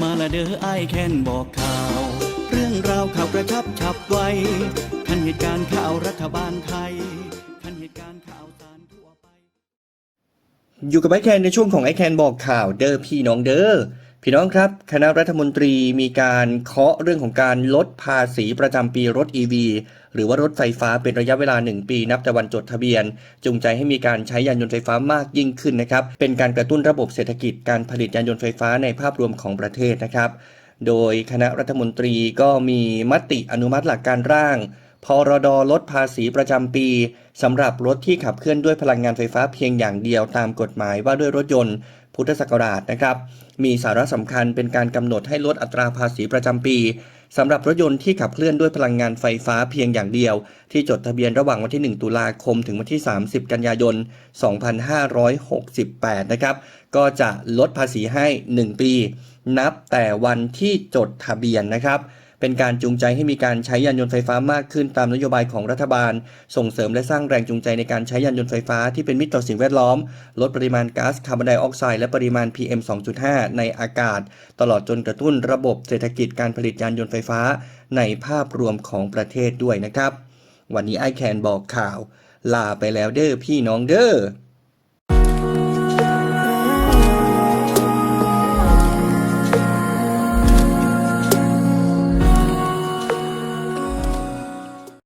มาละเด้อไอายแคนบอกข่าว เรื่องราวข่าวกระชับฉับไวทันเหตุการณ์ข่าวรัฐบาลไทยทันเหตุการณ์ข่าวสารทั่วไป อยู่กับไอแคนในช่วงของไอแคนบอกข่าวเด้อพี่น้องเด้อ พี่น้องครับ คณะรัฐมนตรีมีการเคาะเรื่องของการลดภาษีประจำปีรถ EV หรือว่ารถไฟฟ้าเป็นระยะเวลา 1 ปีนับแต่วันจดทะเบียน จูงใจให้มีการใช้ยานยนต์ไฟฟ้ามากยิ่งขึ้นนะครับ เป็นการกระตุ้นระบบเศรษฐกิจการผลิตยานยนต์ไฟฟ้าในภาพรวมของประเทศนะครับ โดยคณะรัฐมนตรีก็มีมติอนุมัติหลักการร่าง พรดลดภาษีประจำปีสำหรับรถที่ขับเคลื่อนด้วยพลังงานไฟฟ้าเพียงอย่างเดียวตามกฎหมายว่าด้วยรถยนต์พุทธศักราชนะครับ มีสาระสำคัญเป็นการกำหนดให้ลดอัตราภาษีประจำปีสำหรับรถยนต์ที่ขับเคลื่อนด้วยพลังงานไฟฟ้าเพียงอย่างเดียว ที่จดทะเบียนระหว่างวันที่ 1 ตุลาคมถึงวันที่ 30 กันยายน 2568 นะครับ ก็จะลดภาษีให้ 1 ปี นับแต่วันที่จดทะเบียนนะครับ เป็นการจูงใจให้มีการใช้ยานยนต์ไฟฟ้ามากขึ้นตามนโยบายของรัฐบาล ส่งเสริมและสร้างแรงจูงใจในการใช้ยานยนต์ไฟฟ้าที่เป็นมิตรต่อสิ่งแวดล้อม ลดปริมาณก๊าซคาร์บอนไดออกไซด์และปริมาณ PM 2.5 ในอากาศ ตลอดจนกระตุ้นระบบเศรษฐกิจการผลิตยานยนต์ไฟฟ้า ในภาพรวมของประเทศด้วยนะครับ วันนี้ไอแคนบอกข่าว ลาไปแล้วเด้อพี่น้องเด้อ